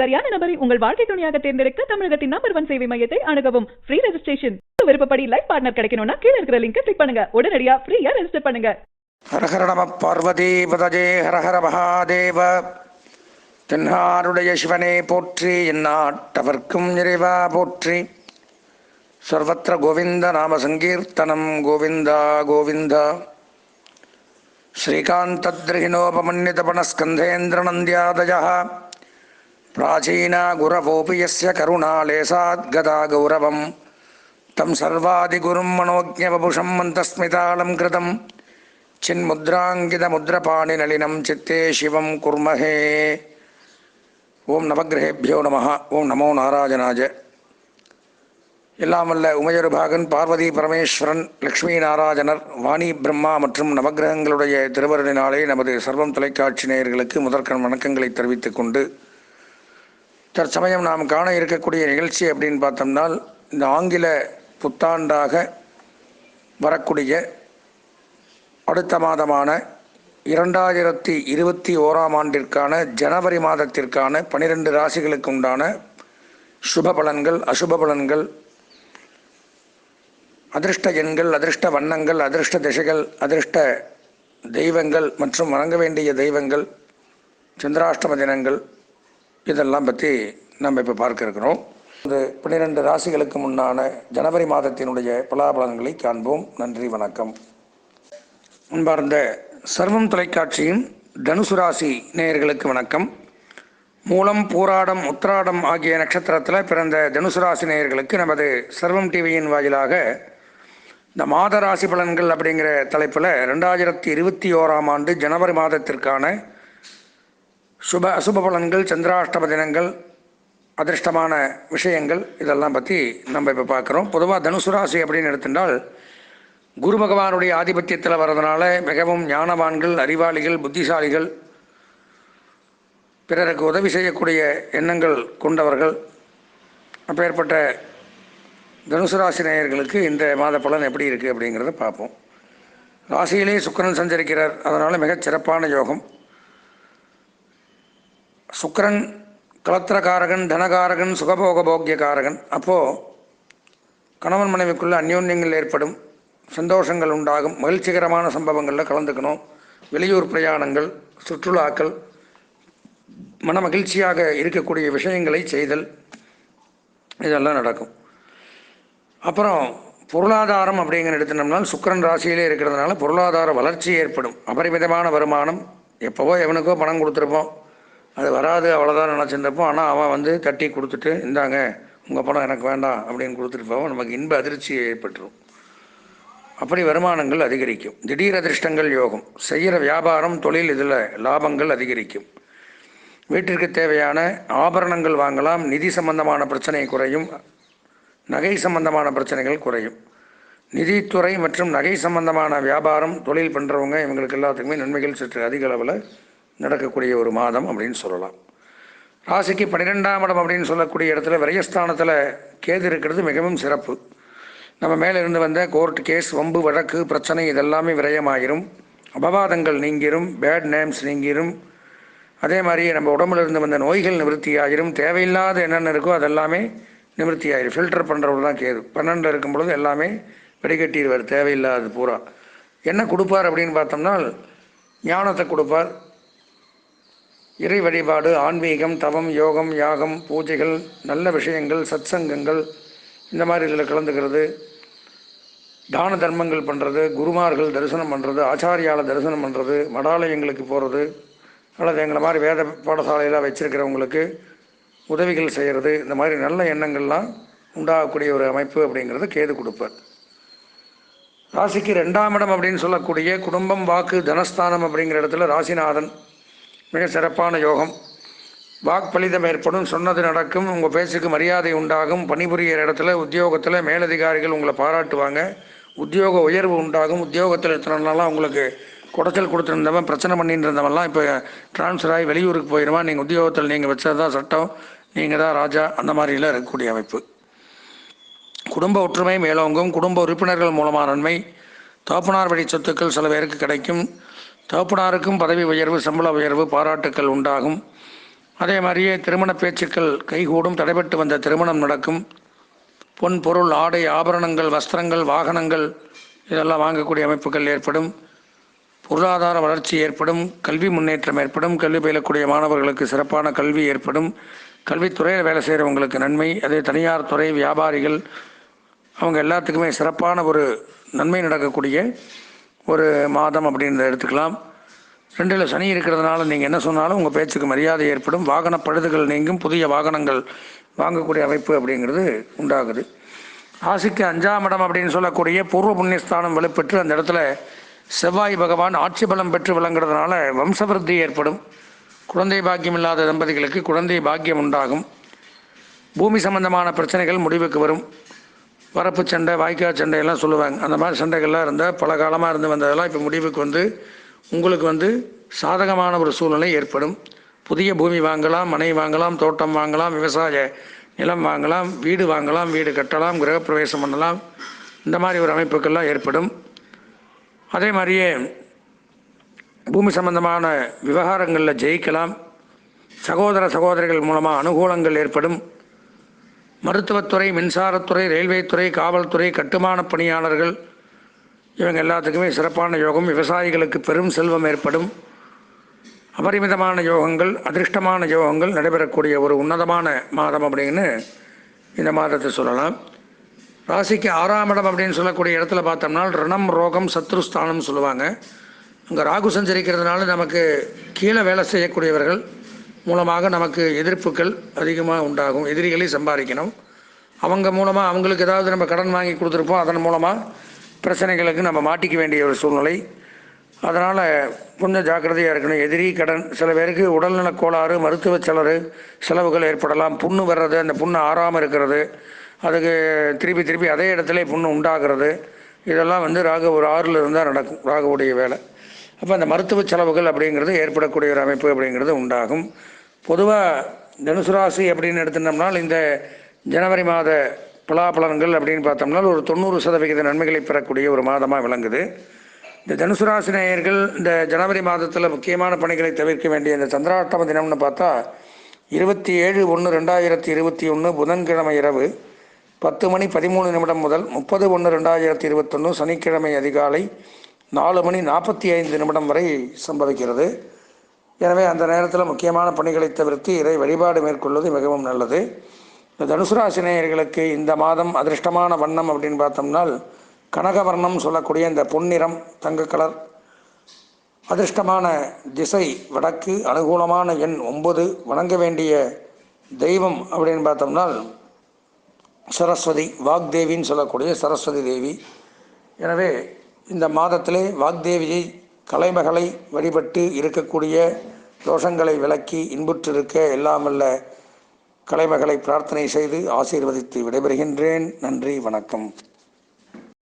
சரியான நபரை உங்கள் வாழ்க்கை துணையாக தேர்ந்தெடுக்க தமிழகத்தின் நம்பர் ஒன் சேவை மையத்தை அணுகவும். ஃப்ரீ ரெஜிஸ்ட்ரேஷன் விருப்பப்படி லைஃப் பார்ட்னர் கிடைக்கணும்னா கீழே இருக்கிற லிங்க் கிளிக் பண்ணுங்க. உடனடியா ஃப்ரீயா ரெஜிஸ்டர் பண்ணுங்க. ஹரஹர நம பார்வதி பதஜே ஹரஹர மகாதேவ. தென்னாருடைய சிவனே போற்றி. எந்நாட்டவர்க்கும் நிறைவா போற்றி. சர்வத்திர கோவிந்த நாம சங்கீர்த்தனம் கோவிந்தா கோவிந்தா. ஸ்ரீகாந்தத்ரிகிணோபமன்யதபணஸ்கந்தேந்திரநந்தியாதயா प्राचीना गुरवोऽपि यस्य करुणालेशाद्गदा गौरवं तं सर्वादिगुरुं मनोज्ञवपुषं मन्तस्मितालं कृतं चिन्मुद्राङ्कितमुद्रपाणिनलिनं चित्ते शिवं कुर्महे ॐ नवग्रहेभ्यो नमः ॐ नमो नारायणाय எல்லாம் வல்ல உமையொரு பாகன் பார்வதி பரமேஸ்வரன் லக்ஷ்மி நாராயணர் வாணி பிரம்மா மற்றும் நவக்கிரகங்களுடைய திருவருளினாலே நமது சர்வம் தொலைக்காட்சி நேயர்களுக்கு முதற்கண் வணக்கங்களை தெரிவித்துக் கொண்டு தற்சமயம் நாம் காண இருக்கக்கூடிய நிகழ்ச்சி அப்படின்னு பார்த்தோம்னால் இந்த ஆங்கில புத்தாண்டாக வரக்கூடிய அடுத்த மாதமான இரண்டாயிரத்தி இருபத்தி ஓராம் ஆண்டிற்கான ஜனவரி மாதத்திற்கான பனிரெண்டு ராசிகளுக்கு உண்டான சுப பலன்கள் அசுப பலன்கள் அதிர்ஷ்ட எண்கள் அதிர்ஷ்ட வண்ணங்கள் அதிர்ஷ்ட திசைகள் அதிர்ஷ்ட தெய்வங்கள் மற்றும் வணங்க வேண்டிய தெய்வங்கள் சந்திராஷ்டம தினங்கள் இதெல்லாம் பற்றி நம்ம இப்போ பார்க்க இருக்கிறோம். இந்த பன்னிரெண்டு ராசிகளுக்கு முன்னான ஜனவரி மாதத்தினுடைய பலாபலன்களை காண்போம். நன்றி வணக்கம். அன்பார்ந்த சர்வம் தொலைக்காட்சியின் தனுசு ராசி நேயர்களுக்கு வணக்கம். மூலம் பூராடம் உத்திராடம் ஆகிய நட்சத்திரத்தில் பிறந்த தனுசு ராசி நேயர்களுக்கு நமது சர்வம் டிவியின் வாயிலாக இந்த மாத ராசி பலன்கள் அப்படிங்கிற தலைப்பில் ரெண்டாயிரத்தி இருபத்தி ஓராம் ஆண்டு ஜனவரி மாதத்திற்கான சுப அசுப பலன்கள் சந்திராஷ்டம தினங்கள் அதிர்ஷ்டமான விஷயங்கள் இதெல்லாம் பற்றி நம்ம இப்போ பார்க்குறோம் பொதுவாக தனுசு ராசி அப்படின்னு எடுத்துட்டால் குரு பகவானுடைய ஆதிபத்தியத்தில் வர்றதுனால மிகவும் ஞானவான்கள் அறிவாளிகள் புத்திசாலிகள் பிறருக்கு உதவி செய்யக்கூடிய எண்ணங்கள் கொண்டவர்கள். அப்பேற்பட்ட தனுசு ராசி நேயர்களுக்கு இந்த மாத பலன் எப்படி இருக்குது அப்படிங்கிறத பார்ப்போம். ராசியிலே சுக்கிரன் சஞ்சரிக்கிறார். அதனால் மிகச் சிறப்பான யோகம். சுக்கரன் கலத்திரகாரகன் தனகாரகன் சுகபோக போக்கியகாரகன் அப்போது கணவன் மனைவிக்குள்ள அந்யோன்யங்கள் ஏற்படும் சந்தோஷங்கள் உண்டாகும் மகிழ்ச்சிகரமான சம்பவங்களில் கலந்துக்கணும். வெளியூர் பிரயாணங்கள் சுற்றுலாக்கள் மன மகிழ்ச்சியாக இருக்கக்கூடிய விஷயங்களை செய்தல் இதெல்லாம் நடக்கும். அப்புறம் பொருளாதாரம் அப்படிங்கிற எடுத்துனோம்னால் சுக்கரன் ராசியிலே இருக்கிறதுனால பொருளாதார வளர்ச்சி ஏற்படும். அபரிமிதமான வருமானம் எப்போவோ எவனுக்கோ பணம் கொடுத்துருப்போம். அது வராது அவ்வளோதான் நினச்சிருந்தப்போ ஆனால் அவன் வந்து தட்டி கொடுத்துட்டு இந்தாங்க உங்கள் பணம் எனக்கு வேண்டாம் அப்படின்னு கொடுத்துட்டு போவோம் நமக்கு இன்ப அதிர்ச்சி ஏற்பட்டுரும். அப்படி வருமானங்கள் அதிகரிக்கும். திடீர் அதிர்ஷ்டங்கள் யோகம். செய்கிற வியாபாரம் தொழில் இதில் லாபங்கள் அதிகரிக்கும். வீட்டிற்கு தேவையான ஆபரணங்கள் வாங்கலாம் நிதி சம்பந்தமான பிரச்சனை குறையும் நகை சம்பந்தமான பிரச்சனைகள் குறையும். நிதித்துறை மற்றும் நகை சம்பந்தமான வியாபாரம் தொழில் பண்ணுறவங்க இவங்களுக்கு எல்லாத்துக்குமே நன்மைகள் சற்று அதிக அளவில் நடக்கக்கூடிய ஒரு மாதம் அப்படின்னு சொல்லலாம். ராசிக்கு பன்னிரெண்டாம் இடம் அப்படின்னு சொல்லக்கூடிய இடத்துல விரயஸ்தானத்தில் கேது இருக்கிறது மிகவும் சிறப்பு. நம்ம மேலே இருந்து வந்த கோர்ட் கேஸ் வம்பு வழக்கு பிரச்சனை இதெல்லாமே விரயமாயிரும். அபவாதங்கள் நீங்கிரும் பேட் நேம்ஸ் நீங்கிரும். அதே மாதிரி நம்ம உடம்புல இருந்து வந்த நோய்கள் நிவர்த்தி ஆகிரும் தேவையில்லாத என்னென்ன இருக்கோ அதெல்லாமே நிவர்த்தி ஆயிரும் ஃபில்டர் பண்ணுறவர் தான் கேது. பன்னெண்டில் இருக்கும் பொழுது எல்லாமே வெடிகட்டிடுவார். தேவையில்லாதது பூரா. என்ன கொடுப்பார் அப்படின்னு பார்த்தோம்னா ஞானத்தை கொடுப்பார். இறை வழிபாடு ஆன்மீகம் தவம் யோகம் யாகம் பூஜைகள் நல்ல விஷயங்கள் சத்சங்கங்கள் இந்த மாதிரி இதில் கலந்துக்கிறது. தான தர்மங்கள் பண்ணுறது குருமார்கள் தரிசனம் பண்ணுறது ஆச்சாரியால தரிசனம் பண்ணுறது மடாலயங்களுக்கு போகிறது அல்லது எங்களை மாதிரி வேத பாடசாலையெல்லாம் வச்சுருக்கிறவங்களுக்கு உதவிகள் செய்கிறது இந்த மாதிரி நல்ல எண்ணங்கள்லாம் உண்டாகக்கூடிய ஒரு அமைப்பு அப்படிங்கிறது கேது கொடுப்பார். ராசிக்கு ரெண்டாம் இடம் அப்படின்னு சொல்லக்கூடிய குடும்பம் வாக்கு தனஸ்தானம் அப்படிங்கிற இடத்துல ராசிநாதன் மிக சிறப்பான யோகம். வாக்பலிதம் ஏற்படும் சொன்னது நடக்கும் உங்கள் பேச்சுக்கு மரியாதை உண்டாகும் பணிபுரிகிற இடத்துல உத்தியோகத்தில் மேலதிகாரிகள் உங்களை பாராட்டுவாங்க உத்தியோக உயர்வு உண்டாகும் உத்தியோகத்தில் எத்தனை நாளாக உங்களுக்கு குடைச்சல் கொடுத்துருந்தவன் பிரச்சனை பண்ணிட்டு இருந்தவன்லாம் இப்போ ட்ரான்ஸ்ஃபர் ஆகி வெளியூருக்கு போயிடுவான் நீங்கள் உத்தியோகத்தில் நீங்கள் வச்சது தான் சட்டம் நீங்கள் தான் ராஜா அந்த மாதிரிலாம் இருக்கக்கூடிய அமைப்பு. குடும்ப ஒற்றுமை மேலோங்கும் குடும்ப உறுப்பினர்கள் மூலமான நன்மை தோப்பனார் வழி சொத்துக்கள் சில பேருக்கு கிடைக்கும் தகப்பனாருக்கும் பதவி உயர்வு சம்பள உயர்வு பாராட்டுக்கள் உண்டாகும். அதே மாதிரியே திருமண பேச்சுக்கள் கைகூடும். தடைபட்டு வந்த திருமணம் நடக்கும். பொன் பொருள் ஆடை ஆபரணங்கள் வஸ்திரங்கள் வாகனங்கள் இதெல்லாம் வாங்கக்கூடிய அமைப்புகள் ஏற்படும். பொருளாதார வளர்ச்சி ஏற்படும். கல்வி முன்னேற்றம் ஏற்படும். கல்வி பயிலக்கூடிய மாணவர்களுக்கு சிறப்பான கல்வி ஏற்படும். கல்வித்துறையில் வேலை செய்கிறவங்களுக்கு நன்மை. அதே தனியார் துறை வியாபாரிகள் அவங்க எல்லாத்துக்குமே சிறப்பான ஒரு நன்மை நடக்கக்கூடிய ஒரு மாதம் அப்படின்றத எடுத்துக்கலாம். ரெண்டில் சனி இருக்கிறதுனால நீங்கள் என்ன சொன்னாலும் உங்கள் பேச்சுக்கு மரியாதை ஏற்படும். வாகன பழுதுகள் நீங்கும் புதிய வாகனங்கள் வாங்கக்கூடிய அமைப்பு அப்படிங்கிறது உண்டாகுது. ராசிக்கு அஞ்சாம் இடம் அப்படின்னு சொல்லக்கூடிய பூர்வ புண்ணியஸ்தானம் வலுப்பெற்று அந்த இடத்துல செவ்வாய் பகவான் ஆட்சி பலம் பெற்று விளங்குறதுனால வம்சவிருத்தி ஏற்படும். குழந்தை பாக்கியம் இல்லாத தம்பதிகளுக்கு குழந்தை பாக்கியம் உண்டாகும். பூமி சம்பந்தமான பிரச்சனைகள் முடிவுக்கு வரும். வரப்பு சண்டை வாய்க்கால் சண்டை எல்லாம் சொல்லுவாங்க. அந்த மாதிரி சண்டைகள்லாம் இருந்தால் பல காலமாக இருந்து வந்ததெல்லாம் இப்போ முடிவுக்கு வந்து உங்களுக்கு வந்து சாதகமான ஒரு சூழ்நிலை ஏற்படும். புதிய பூமி வாங்கலாம் மனை வாங்கலாம் தோட்டம் வாங்கலாம் விவசாய நிலம் வாங்கலாம் வீடு வாங்கலாம் வீடு கட்டலாம் கிரகப்பிரவேசம் பண்ணலாம். இந்த மாதிரி ஒரு அமைப்புக்கெல்லாம் ஏற்படும். அதே மாதிரியே பூமி சம்பந்தமான விவகாரங்களில் ஜெயிக்கலாம். சகோதர சகோதரிகள் மூலமாக அனுகூலங்கள் ஏற்படும். மருத்துவத்துறை மின்சாரத்துறை ரயில்வேத்துறை காவல்துறை கட்டுமான பணியாளர்கள் இவங்க எல்லாத்துக்குமே சிறப்பான யோகம். விவசாயிகளுக்கு பெரும் செல்வம் ஏற்படும். அபரிமிதமான யோகங்கள் அதிர்ஷ்டமான யோகங்கள் நடைபெறக்கூடிய ஒரு உன்னதமான மாதம் அப்படின்னு இந்த மாதத்தை சொல்லலாம். ராசிக்கு ஆறாம் இடம் அப்படின்னு சொல்லக்கூடிய இடத்துல பார்த்தோம்னா ரணம் ரோகம் சத்ருஸ்தானம் சொல்லுவாங்க. அங்கே ராகு சஞ்சரிக்கிறதுனால நமக்கு கீழே வேலை செய்யக்கூடியவர்கள் மூலமாக நமக்கு எதிர்ப்புகள் அதிகமாக உண்டாகும் எதிரிகளை சம்பாதிக்கணும். அவங்க மூலமாக அவங்களுக்கு ஏதாவது நம்ம கடன் வாங்கி கொடுத்துருப்போம் அதன் மூலமாக பிரச்சனைகளுக்கு நம்ம மாட்டிக்க வேண்டிய ஒரு சூழ்நிலை. அதனால் கொஞ்சம் ஜாக்கிரதையாக இருக்கணும். எதிரி கடன் சில பேருக்கு உடல்நலக் கோளாறு மருத்துவ செலவு செலவுகள் ஏற்படலாம். புண்ணு வர்றது அந்த புண்ணு ஆறாமல் இருக்கிறது. அதுக்கு திருப்பி திருப்பி அதே இடத்துல புண்ணு உண்டாகிறது. இதெல்லாம் வந்து ராகு ஒரு ஆறில் இருந்தால் நடக்கும். ராகுவுடைய வேலை. அப்போ அந்த மருத்துவ செலவுகள் அப்படிங்கிறது ஏற்படக்கூடிய ஒரு அமைப்பு அப்படிங்கிறது உண்டாகும். பொதுவாக தனுசு ராசி அப்படின்னு எடுத்துட்டோம்னால் இந்த ஜனவரி மாத பலாபலன்கள் அப்படின்னு பார்த்தோம்னா ஒரு தொண்ணூறு சதவிகித நன்மைகளை பெறக்கூடிய ஒரு மாதமாக விளங்குது. இந்த தனுசு ராசி நேயர்கள் இந்த ஜனவரி மாதத்தில் முக்கியமான பணிகளை தவிர்க்க வேண்டிய இந்த சந்திராஷ்டம தினம்னு பார்த்தா இருபத்தி ஏழு ஒன்று ரெண்டாயிரத்தி இருபத்தி ஒன்று புதன்கிழமை இரவு பத்து மணி பதிமூணு நிமிடம் முதல் முப்பது ஒன்று ரெண்டாயிரத்தி இருபத்தொன்று சனிக்கிழமை அதிகாலை நாலு மணி நாற்பத்தி ஐந்து நிமிடம் வரை சம்பவிக்கிறது. எனவே அந்த நேரத்தில் முக்கியமான பணிகளை தவிர்த்து இறை வழிபாடு மேற்கொள்வது மிகவும் நல்லது. தனுசு ராசி நேயர்களுக்கு இந்த மாதம் அதிர்ஷ்டமான வண்ணம் அப்படின்னு பார்த்தோம்னால் கனகவர்ணம் சொல்லக்கூடிய இந்த பொன்னிறம் தங்க கலர். அதிர்ஷ்டமான திசை வடக்கு அனுகூலமான எண் ஒன்பது வணங்க வேண்டிய தெய்வம் அப்படின்னு பார்த்தோம்னால் சரஸ்வதி வாக்தேவின்னு சொல்லக்கூடிய சரஸ்வதி தேவி. எனவே இந்த மாதத்திலே வாக்தேவியை கலைமகளை வழிபட்டு இருக்கக்கூடிய தோஷங்களை விளக்கி இன்புற்றிருக்க எல்லாமல்ல கலைமகளை பிரார்த்தனை செய்து ஆசீர்வதித்து விடைபெறுகின்றேன். நன்றி வணக்கம்.